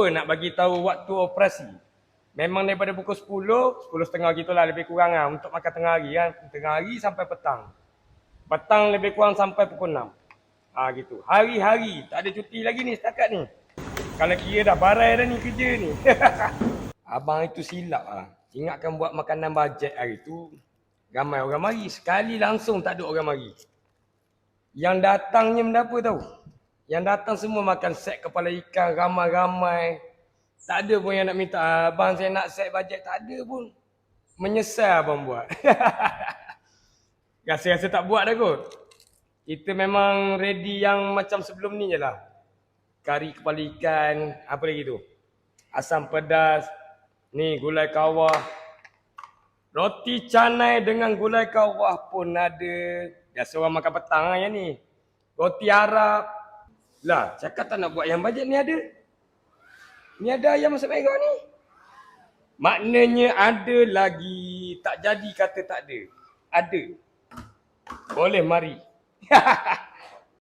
lupa nak bagi tahu waktu operasi. Memang daripada pukul 10, 10 setengah gitulah lebih kurang lah untuk makan tengah hari kan. Tengah hari sampai petang. Petang lebih kurang sampai pukul 6. Ah ha, gitu. Hari-hari tak ada cuti lagi ni setakat ni. Kalau kira dah barai dah ni kerja ni. Abang itu silap ah. Ingatkan buat makanan bajet hari tu ramai orang mari. Sekali langsung tak ada orang mari. Yang datangnya benda apa tahu? Yang datang semua makan set kepala ikan ramai-ramai. Tak ada pun yang nak minta abang saya nak set bajet. Tak ada pun. Menyesal abang buat. Rasa-rasa tak buat dah kot. Kita memang ready yang macam sebelum ni je lah. Kari kepala ikan, apa lagi tu? Asam pedas, ni gulai kawah. Roti canai dengan gulai kawah pun ada. Biasa orang makan petang lah yang ni. Roti Arab. Lah, cakap tak nak buat yang bajet ni ada. Ni ada ayam masak merah ni. Maknanya ada lagi. Tak jadi kata tak ada. Ada. Boleh mari.